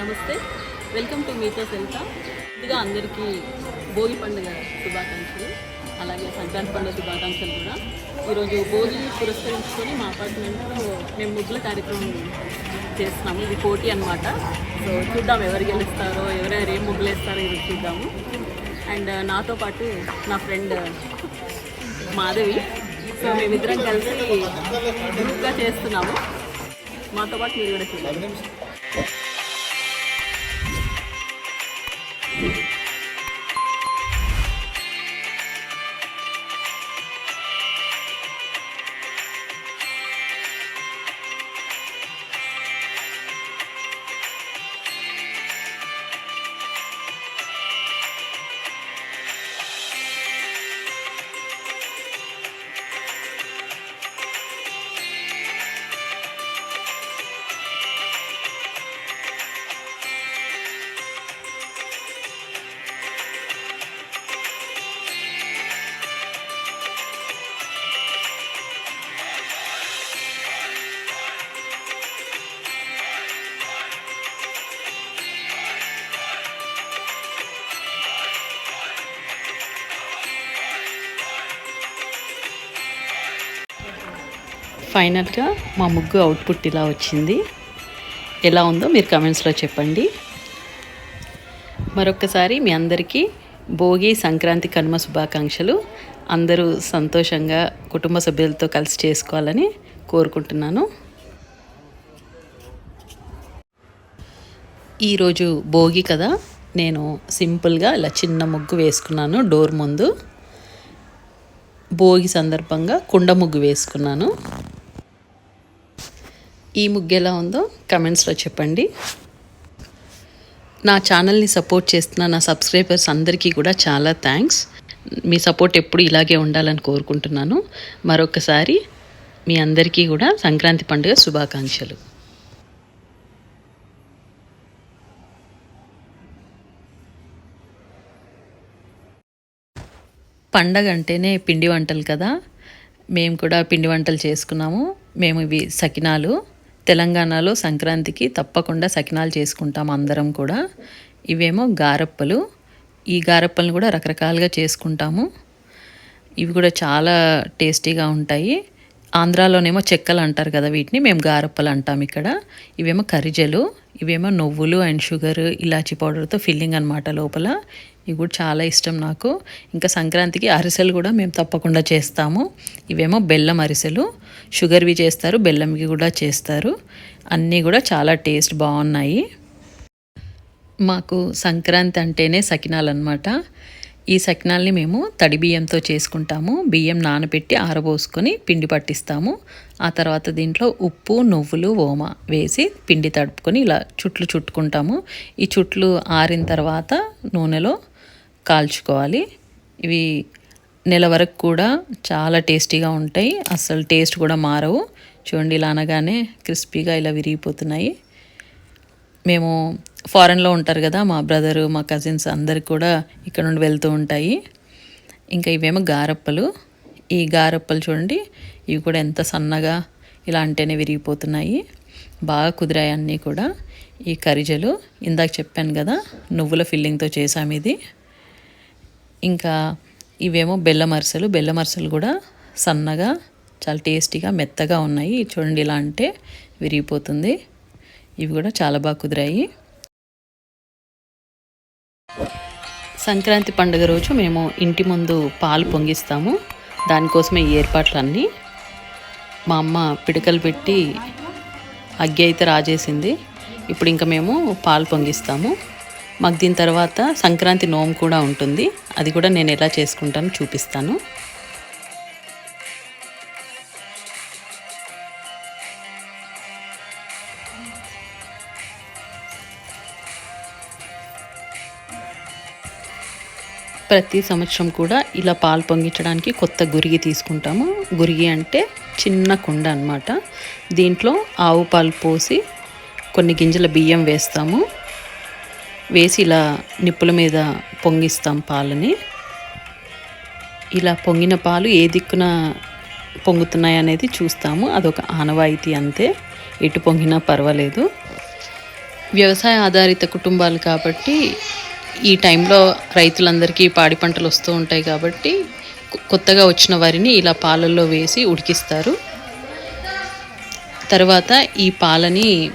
నమస్తే. Welcome to మీతో సెల్త ముందుగా అందరికీ భోగి పండుగ శుభాకాంక్షలు. అలాగే సంక్రాంతి పండుగ శుభాకాంక్షలు కూడా. ఈరోజు భోగి పురస్కరించుకొని మా అపార్ట్మెంట్లో మేము ముగ్గుల కార్యక్రమం చేస్తున్నాము. ఇది పోటీ అనమాట సో చూద్దాం ఎవరు గెలుస్తారో ఎవరెవరు ఏం ముగ్గులు వేస్తారో ఇది చూద్దాము. అండ్ నాతో పాటు నా ఫ్రెండ్ మాధవి. సో మేమిద్దరం కలిసి గ్రూప్గా చేస్తున్నాము. మాతో పాటు మీరు కూడా చూడాలి ఫైనల్గా మా ముగ్గు అవుట్పుట్ ఇలా వచ్చింది. ఎలా ఉందో మీరు కమెంట్స్లో చెప్పండి. మరొక్కసారి మీ అందరికీ భోగి సంక్రాంతి కనుమ శుభాకాంక్షలు. అందరూ సంతోషంగా కుటుంబ సభ్యులతో కలిసి చేసుకోవాలని కోరుకుంటున్నాను. ఈరోజు భోగి కదా నేను సింపుల్గా ఇలా చిన్న ముగ్గు వేసుకున్నాను డోర్ ముందు. భోగి సందర్భంగా కుండ ముగ్గు వేసుకున్నాను. ఈ ముగ్గు ఎలా ఉందో కమెంట్స్లో చెప్పండి. నా ఛానల్ని సపోర్ట్ చేస్తున్న నా సబ్స్క్రైబర్స్ అందరికీ కూడా చాలా థ్యాంక్స్. మీ సపోర్ట్ ఎప్పుడు ఇలాగే ఉండాలని కోరుకుంటున్నాను. మరొకసారి మీ అందరికీ కూడా సంక్రాంతి పండుగ శుభాకాంక్షలు. పండగ అంటేనే పిండి వంటలు కదా. మేము కూడా పిండి వంటలు చేసుకున్నాము. మేము ఇవి సకినాలు. తెలంగాణలో సంక్రాంతికి తప్పకుండా సకినాలు చేసుకుంటాం అందరం కూడా. ఇవేమో గారప్పలు. ఈ గారప్పలను కూడా రకరకాలుగా చేసుకుంటాము. ఇవి కూడా చాలా టేస్టీగా ఉంటాయి. ఆంధ్రాలోనేమో చెక్కలు అంటారు కదా వీటిని మేము గారప్పలు అంటాం ఇక్కడ. ఇవేమో కరిజలు ఇవేమో నువ్వులు అండ్ షుగర్ ఇలాచీ పౌడర్తో ఫిల్లింగ్ అనమాట లోపల. ఇవి కూడా చాలా ఇష్టం నాకు. ఇంకా సంక్రాంతికి అరిసెలు కూడా మేము తప్పకుండా చేస్తాము. ఇవేమో బెల్లం అరిసెలు. షుగర్వి చేస్తారు బెల్లంవి కూడా చేస్తారు. అన్నీ కూడా చాలా టేస్ట్ బాగున్నాయి. మాకు సంక్రాంతి అంటేనే సకినాలు అనమాట ఈ సకినాల్ని మేము తడి బియ్యంతో చేసుకుంటాము. బియ్యం నానబెట్టి ఆరబోసుకొని పిండి పట్టిస్తాము. ఆ తర్వాత దీంట్లో ఉప్పు నువ్వులు ఓమ వేసి పిండి తడుపుకొని ఇలా చుట్లు చుట్టుకుంటాము. ఈ చుట్లు ఆరిన తర్వాత నూనెలో కాల్చుకోవాలి. ఇవి నెల వరకు కూడా చాలా టేస్టీగా ఉంటాయి. అసలు టేస్ట్ కూడా మారవు. చూడండి ఇలా అనగానే క్రిస్పీగా ఇలా విరిగిపోతున్నాయి. మేము ఫారెన్లో ఉంటారు కదా మా బ్రదరు మా కజిన్స్ అందరికి కూడా ఇక్కడ నుండి వెళ్తూ ఉంటాయి. ఇంకా ఇవేమో గారప్పలు. ఈ గారప్పలు చూడండి ఇవి కూడా ఎంత సన్నగా ఇలా అంటేనే విరిగిపోతున్నాయి. బాగా కుదిరాయి అన్నీ కూడా. ఈ కరిజలు ఇందాక చెప్పాను కదా నువ్వుల ఫిల్లింగ్తో చేసాము ఇది. ఇంకా ఇవేమో బెల్లం అరిసెలు. బెల్లం అరిసెలు కూడా సన్నగా చాలా టేస్టీగా మెత్తగా ఉన్నాయి. చూడండి ఇలా అంటే విరిగిపోతుంది. ఇవి కూడా చాలా బాగా కుదిరాయి. సంక్రాంతి పండుగ రోజు మేము ఇంటి ముందు పాలు పొంగిస్తాము. దానికోసమే ఈ ఏర్పాట్లన్నీ. మా అమ్మ పిడకలు పెట్టి అగ్గి అయితే రాజేసింది. ఇప్పుడు ఇంకా మేము పాలు పొంగిస్తాము. మాకు దీని తర్వాత సంక్రాంతి నోము కూడా ఉంటుంది. అది కూడా నేను ఎలా చేసుకుంటానో చూపిస్తాను. ప్రతి సంవత్సరం కూడా ఇలా పాలు పొంగించడానికి కొత్త గురిగి తీసుకుంటాము. గురిగి అంటే చిన్న కుండ అన్నమాట. దీంట్లో ఆవు పాలు పోసి కొన్ని గింజల బియ్యం వేస్తాము. వేసి ఇలా నిప్పుల మీద పొంగిస్తాం పాలని. ఇలా పొంగిన పాలు ఏ దిక్కున పొంగుతున్నాయి అనేది చూస్తాము. అదొక ఆనవాయితీ అంతే. ఎటు పొంగినా పర్వాలేదు. వ్యవసాయ ఆధారిత కుటుంబాలు కాబట్టి ఈ టైంలో రైతులందరికీ పాడి పంటలు వస్తూ ఉంటాయి కాబట్టి కొత్తగా వచ్చిన వరిని ఇలా పాలల్లో వేసి ఉడికిస్తారు. తర్వాత ఈ పాలని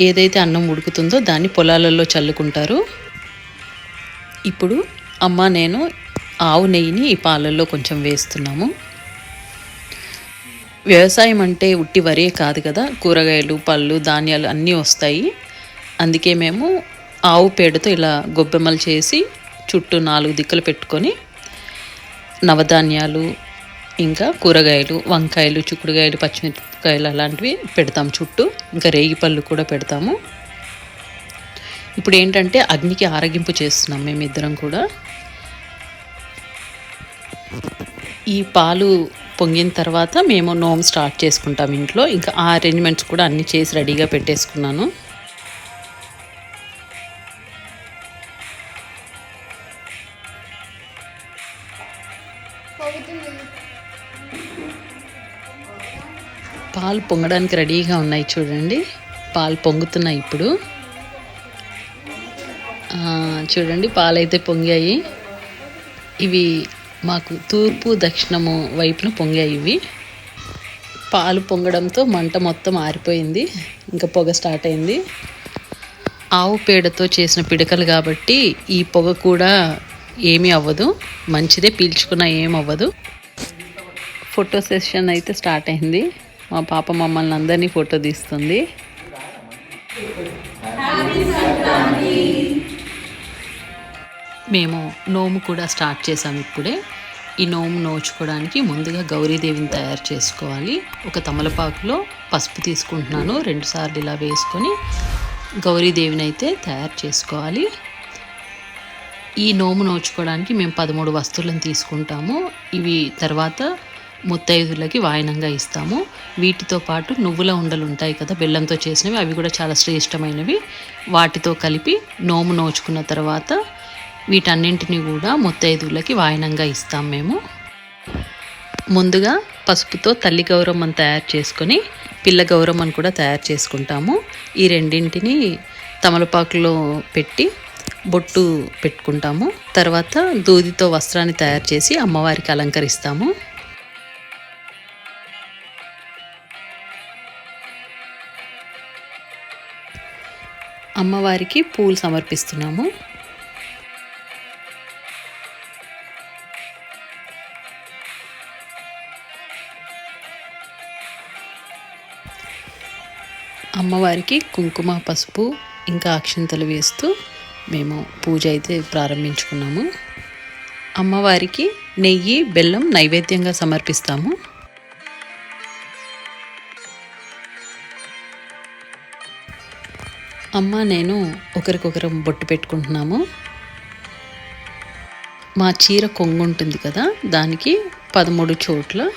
ఏదైతే అన్నం ఉడుకుతుందో దాన్ని పొలాలలో చల్లుకుంటారు. ఇప్పుడు అమ్మ నేను ఆవు నెయ్యిని ఈ పాలల్లో కొంచెం వేస్తున్నాము. వ్యవసాయం అంటే ఉట్టి వరే కాదు కదా కూరగాయలు పళ్ళు ధాన్యాలు అన్నీ వస్తాయి. అందుకే మేము ఆవు పేడతో ఇలా గొబ్బెమ్మలు చేసి చుట్టూ నాలుగు దిక్కులు పెట్టుకొని నవధాన్యాలు ఇంకా కూరగాయలు వంకాయలు చిక్కుడుగాయలు కాయలు అలాంటివి పెడతాం చుట్టూ. ఇంకా రేగిపళ్ళు కూడా పెడతాము. ఇప్పుడు ఏంటంటే అగ్నికి ఆరగింపు చేస్తున్నాం మేమిద్దరం కూడా. ఈ పాలు పొంగిన తర్వాత మేము నోమ్ స్టార్ట్ చేసుకుంటాం ఇంట్లో. ఇంకా ఆ అరేంజ్మెంట్స్ కూడా అన్నీ చేసి రెడీగా పెట్టేసుకున్నాను. పాలు పొంగడానికి రెడీగా ఉన్నాయి చూడండి. పాలు పొంగుతున్నాయి ఇప్పుడు. చూడండి పాలు అయితే పొంగాయి. ఇవి మాకు తూర్పు దక్షిణము వైపున పొంగాయి ఇవి. పాలు పొంగడంతో మంట మొత్తం ఆరిపోయింది. ఇంకా పొగ స్టార్ట్ అయింది. ఆవు పేడతో చేసిన పిడకలు కాబట్టి ఈ పొగ కూడా ఏమీ అవ్వదు. మంచిదే పీల్చుకున్నా ఏం అవ్వదు. ఫోటో సెషన్ అయితే స్టార్ట్ అయింది. మా పాప మమ్మల్ని అందరినీ ఫోటో తీస్తుంది. మేము నోము కూడా స్టార్ట్ చేసాం ఇప్పుడే. ఈ నోము నోచుకోవడానికి ముందుగా గౌరీదేవిని తయారు చేసుకోవాలి. ఒక తమలపాకులో పసుపు తీసుకుంటున్నాను. రెండుసార్లు ఇలా వేసుకొని గౌరీదేవిని అయితే తయారు చేసుకోవాలి. ఈ నోము నోచుకోవడానికి మేము పదమూడు వస్తువులను తీసుకుంటాము. ఇవి తర్వాత ముత్తైదులకి వాయనంగా ఇస్తాము. వీటితో పాటు నువ్వుల ఉండలు ఉంటాయి కదా బెల్లంతో చేసినవి అవి కూడా చాలా శ్రేష్టమైనవి. వాటితో కలిపి నోము నోచుకున్న తర్వాత వీటన్నింటినీ కూడా ముత్తైదులకి వాయనంగా ఇస్తాం మేము. ముందుగా పసుపుతో తల్లి గౌరమ్మను తయారు చేసుకొని పిల్ల గౌరమ్మను కూడా తయారు చేసుకుంటాము. ఈ రెండింటిని తమలపాకులో పెట్టి బొట్టు పెట్టుకుంటాము. తర్వాత దూదితో వస్త్రాన్ని తయారు చేసి అమ్మవారికి అలంకరిస్తాము. అమ్మవారికి పూలు సమర్పిస్తున్నాము. అమ్మవారికి కుంకుమ పసుపు ఇంకా అక్షింతలు వేస్తూ మేము పూజ అయితే ప్రారంభించుకున్నాము. అమ్మవారికి నెయ్యి బెల్లం నైవేద్యంగా సమర్పిస్తాము. అమ్మ నేను ఒకరికొకరం బొట్టు పెట్టుకుంటున్నాము. మా చీర కొంగు ఉంటుంది కదా దానికి పదమూడు చోట్ల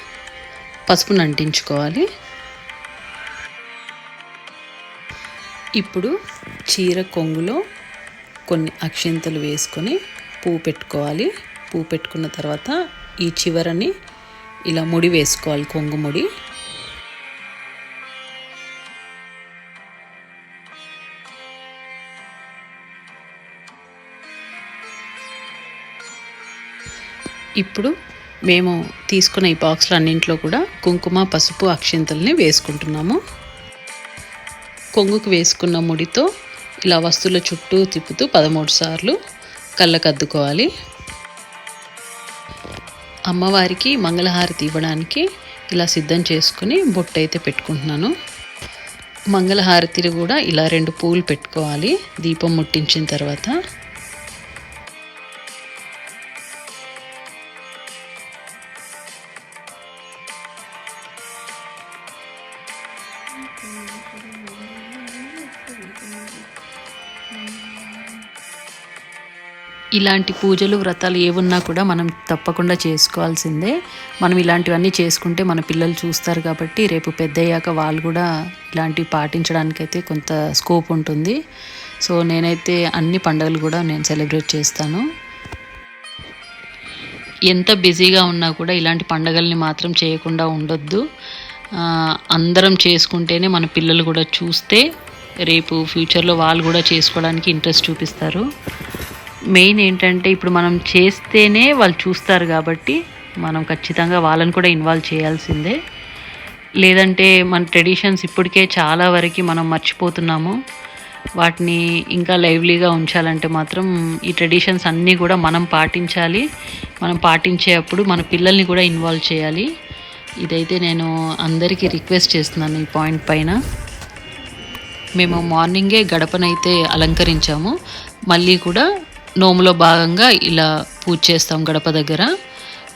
పసుపును అంటించుకోవాలి ఇప్పుడు చీర కొంగులో కొన్ని అక్షింతలు వేసుకొని పువ్వు పెట్టుకోవాలి. పువ్వు పెట్టుకున్న తర్వాత ఈ చివరని ఇలా ముడి వేసుకోవాలి కొంగు ముడి. ఇప్పుడు మేము తీసుకున్న ఈ బాక్స్లు అన్నింట్లో కూడా కుంకుమ పసుపు అక్షింతల్ని వేసుకుంటున్నాము. కొంగుకు వేసుకున్న ముడితో ఇలా వస్తువుల చుట్టూ తిప్పుతూ పదమూడు సార్లు కళ్ళకద్దుకోవాలి. అమ్మవారికి మంగళహారతి ఇవ్వడానికి ఇలా సిద్ధం చేసుకుని బొట్టు అయితే పెట్టుకుంటున్నాను. మంగళహారతిని కూడా ఇలా రెండు పూలు పెట్టుకోవాలి. దీపం ముట్టించిన తర్వాత ఇలాంటి పూజలు వ్రతాలు ఏవున్నా కూడా మనం తప్పకుండా చేసుకోవాల్సిందే. మనం ఇలాంటివన్నీ చేసుకుంటే మన పిల్లలు చూస్తారు కాబట్టి రేపు పెద్దయ్యాక వాళ్ళు కూడా ఇలాంటివి పాటించడానికైతే కొంత స్కోప్ ఉంటుంది. సో నేనైతే అన్ని పండుగలు కూడా నేను సెలబ్రేట్ చేస్తాను. ఎంత బిజీగా ఉన్నా కూడా ఇలాంటి పండగల్ని మాత్రం చేయకుండా ఉండొద్దు. అందరం చేసుకుంటేనే మన పిల్లలు కూడా చూస్తే రేపు ఫ్యూచర్లో వాళ్ళు కూడా చేసుకోవడానికి ఇంట్రెస్ట్ చూపిస్తారు. మెయిన్ ఏంటంటే ఇప్పుడు మనం చేస్తేనే వాళ్ళు చూస్తారు కాబట్టి మనం ఖచ్చితంగా వాళ్ళని కూడా ఇన్వాల్వ్ చేయాల్సిందే. లేదంటే మన ట్రెడిషన్స్ ఇప్పటికే చాలా వరకు మనం మర్చిపోతున్నాము. వాటిని ఇంకా లైవ్లీగా ఉంచాలంటే మాత్రం ఈ ట్రెడిషన్స్ అన్నీ కూడా మనం పాటించాలి. మనం పాటించేటప్పుడు మన పిల్లల్ని కూడా ఇన్వాల్వ్ చేయాలి. ఇదైతే నేను అందరికీ రిక్వెస్ట్ చేస్తున్నాను ఈ పాయింట్ పైన. మేము మార్నింగే గడపనైతే అలంకరించాము. మళ్ళీ కూడా నోములో భాగంగా ఇలా పూజ చేస్తాం గడప దగ్గర.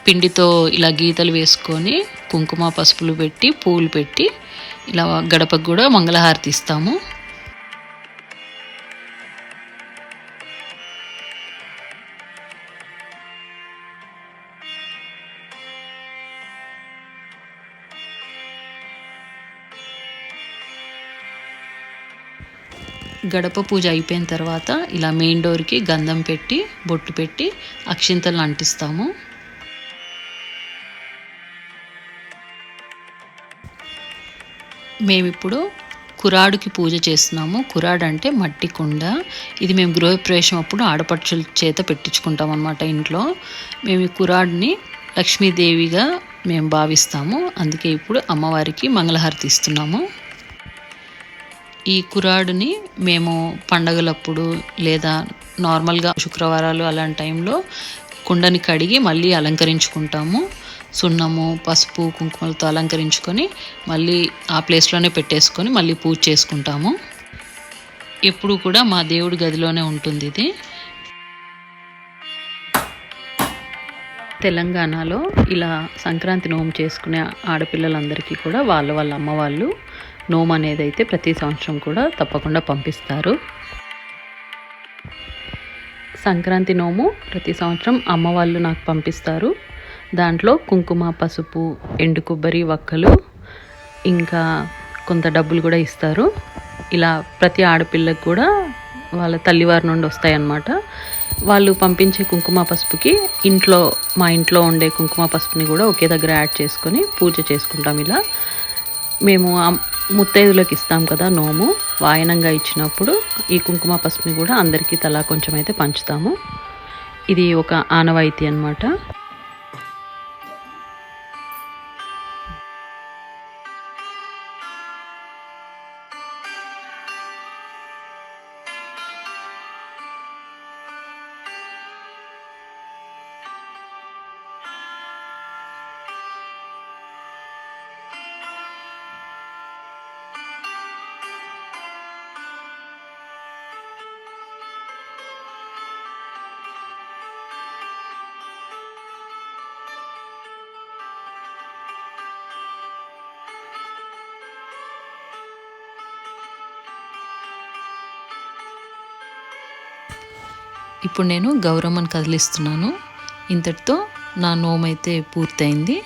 పిండితో ఇలా గీతలు వేసుకొని కుంకుమ పసుపులు పెట్టి పూలు పెట్టి ఇలా గడపకు కూడా మంగళహారతి ఇస్తాము. గడప పూజ అయిపోయిన తర్వాత ఇలా మెయిన్ డోర్కి గంధం పెట్టి బొట్టు పెట్టి అక్షింతలను అంటిస్తాము. మేమిప్పుడు కురాడుకి పూజ చేస్తున్నాము. కురాడు అంటే మట్టి కుండ. ఇది మేము గృహప్రవేశం అప్పుడు ఆడపడుచుల చేత పెట్టించుకుంటాం అనమాట ఇంట్లో. మేము ఈ కురాడుని లక్ష్మీదేవిగా మేము భావిస్తాము. అందుకే ఇప్పుడు అమ్మవారికి మంగళహారతి ఇస్తున్నాము. ఈ కురాడుని మేము పండగలప్పుడు లేదా నార్మల్గా శుక్రవారాలు అలాంటి టైంలో కుండని కడిగి మళ్ళీ అలంకరించుకుంటాము. సున్నము పసుపు కుంకుమలతో అలంకరించుకొని మళ్ళీ ఆ ప్లేస్లోనే పెట్టేసుకొని మళ్ళీ పూజ చేసుకుంటాము. ఎప్పుడు కూడా మా దేవుడి గదిలోనే ఉంటుంది ఇది తెలంగాణలో ఇలా సంక్రాంతి నోము చేసుకునే ఆడపిల్లలందరికీ కూడా వాళ్ళ వాళ్ళ అమ్మ వాళ్ళు నోము అనేది అయితే ప్రతి సంవత్సరం కూడా తప్పకుండా పంపిస్తారు. సంక్రాంతి నోము ప్రతి సంవత్సరం అమ్మ వాళ్ళు నాకు పంపిస్తారు. దాంట్లో కుంకుమ పసుపు ఎండు కొబ్బరి వక్కలు ఇంకా కొంత డబ్బులు కూడా ఇస్తారు. ఇలా ప్రతి ఆడపిల్లకు కూడా వాళ్ళ తల్లివారి నుండి వస్తాయన్నమాట. వాళ్ళు పంపించే కుంకుమ పసుపుకి ఇంట్లో మా ఇంట్లో ఉండే కుంకుమ పసుపుని కూడా ఒకే దగ్గర యాడ్ చేసుకొని పూజ చేసుకుంటాం ఇలా. మేము ముత్తైదులకు ఇస్తాం కదా నోము వాయనంగా ఇచ్చినప్పుడు ఈ కుంకుమ పసుపుని కూడా అందరికీ తలా కొంచెం అయితే పంచుతాము. ఇది ఒక ఆనవాయితీ అనమాట ఇప్పుడు నేను గౌరమ్మను కదిలిస్తున్నాను. ఇంతటితో నా నోమైతే అయితే పూర్తయింది.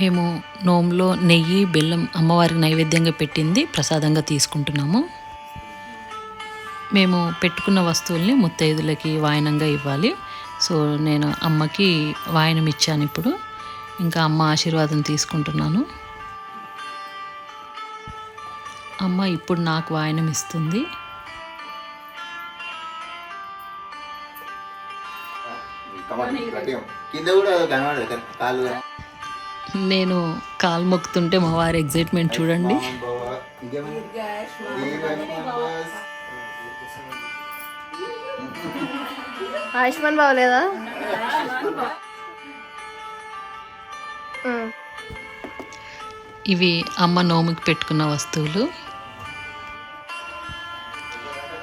మేము నోములో నెయ్యి బెల్లం అమ్మవారికి నైవేద్యంగా పెట్టింది ప్రసాదంగా తీసుకుంటున్నాము. మేము పెట్టుకున్న వస్తువుల్ని ముత్తైదులకి వాయనంగా ఇవ్వాలి. సో నేను అమ్మకి వాయనం ఇచ్చాను ఇప్పుడు. ఇంకా అమ్మ ఆశీర్వాదం తీసుకుంటున్నాను. అమ్మ ఇప్పుడు నాకు వాయనం ఇస్తుంది. కింద కూడా కనబడదు. నేను కాలు మొక్కుతుంటే మా వారి ఎగ్జైట్మెంట్ చూడండి. ఆయుష్మాన్ బాగలేదా ఇవి అమ్మ నోముకి పెట్టుకున్న వస్తువులు.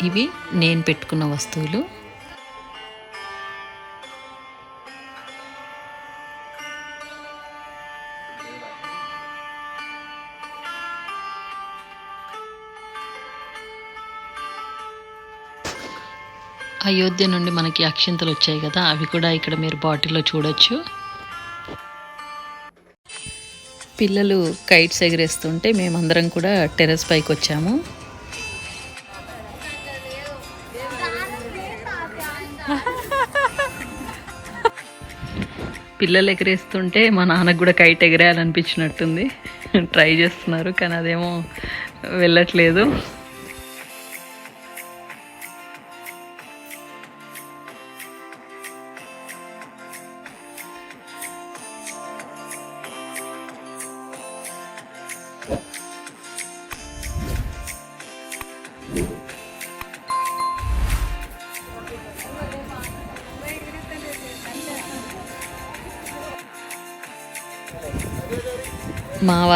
ఇవి నేను పెట్టుకున్న వస్తువులు. అయోధ్య నుండి మనకి అక్షింతలు వచ్చాయి కదా అవి కూడా ఇక్కడ మీరు బాటిల్లో చూడొచ్చు. పిల్లలు కైట్స్ ఎగరేస్తుంటే మేమందరం కూడా టెర్రస్ పైకి వచ్చాము. పిల్లలు ఎగరేస్తుంటే మా నాన్నకు కూడా కైట్ ఎగిరేయాలనిపించినట్టుంది. ట్రై చేస్తున్నారు కానీ అదేమో వెళ్ళట్లేదు.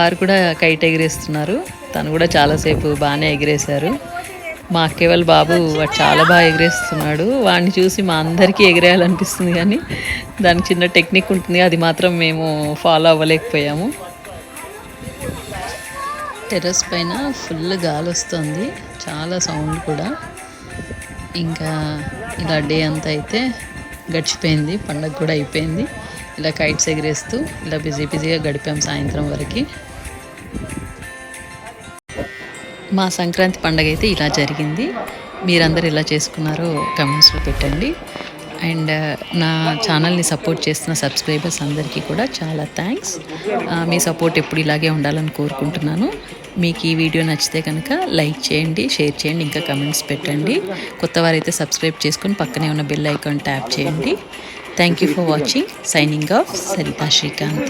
సార్ వారు కూడా కైట్ ఎగిరేస్తున్నారు. తను కూడా చాలాసేపు బాగానే ఎగిరేశారు. మా అక్కయ్య వాళ్ళ బాబు వాడు చాలా బాగా ఎగిరేస్తున్నాడు. వాడిని చూసి మా అందరికీ ఎగిరేయాలనిపిస్తుంది కానీ దానికి చిన్న టెక్నిక్ ఉంటుంది. అది మాత్రం మేము ఫాలో అవ్వలేకపోయాము. టెర్రస్ పైన ఫుల్ గాలి వస్తుంది. చాలా సౌండ్ కూడా. ఇంకా ఇలా డే అంతా అయితే గడిచిపోయింది. పండగ కూడా అయిపోయింది. ఇలా కైట్స్ ఎగిరేస్తూ ఇలా బిజీ బిజీగా గడిపాం సాయంత్రం వరకు. మా సంక్రాంతి పండగ అయితే ఇలా జరిగింది. మీరందరూ ఇలా చేసుకున్నారో కమెంట్స్లో పెట్టండి. అండ్ నా ఛానల్ని సపోర్ట్ చేస్తున్న సబ్స్క్రైబర్స్ అందరికీ కూడా చాలా థ్యాంక్స్. మీ సపోర్ట్ ఎప్పుడు ఇలాగే ఉండాలని కోరుకుంటున్నాను. మీకు ఈ వీడియో నచ్చితే కనుక లైక్ చేయండి షేర్ చేయండి ఇంకా కమెంట్స్ పెట్టండి. కొత్త వారైతే సబ్స్క్రైబ్ చేసుకొని పక్కనే ఉన్న బెల్ ఐకాన్ ట్యాప్ చేయండి. Thank you for watching signing off Saritha Srikanth